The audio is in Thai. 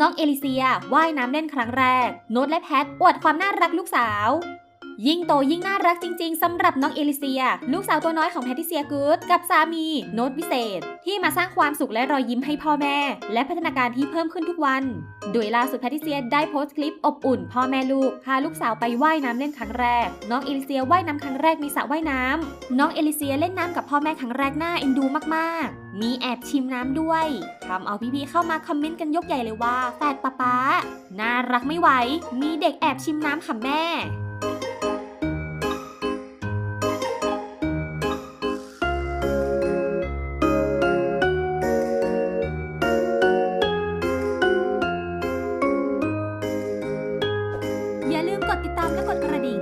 น้องเอลิเซียว่ายน้ำเล่นครั้งแรก โน้ตและแพทอวดความน่ารักลูกสาว ยิ่งโตยิ่งน่ารักจริง ๆสำหรับน้องเอลิเซีย ลูกสาวตัวน้อยของแพทิเซียกูดกับสามีโน้ตวิเศษ ที่มาสร้างความสุขและรอยยิ้มให้พ่อแม่ และพัฒนาการที่เพิ่มขึ้นทุกวัน โดยล่าสุดแพทิเซียได้โพสต์คลิปอบอุ่น พ่อแม่ลูกพาลูกสาวไปว่ายน้ำเล่นครั้งแรก น้องเอลิเซียว่ายน้ำครั้งแรกในสระว่ายน้ำน้องเอลิเซียเล่นน้ำกับพ่อแม่ครั้งแรกหน่าเอ็นดูมากๆมีแอบชิมน้ำด้วยทำเอาพี่ๆเข้ามาคอมเมนต์กันยกใหญ่เลยว่าแฟดป๊าป๊า น่ารักไม่ไหว มีเด็กแอบชิมน้ำค่ะแม่ ตามและกดกระดิ่ง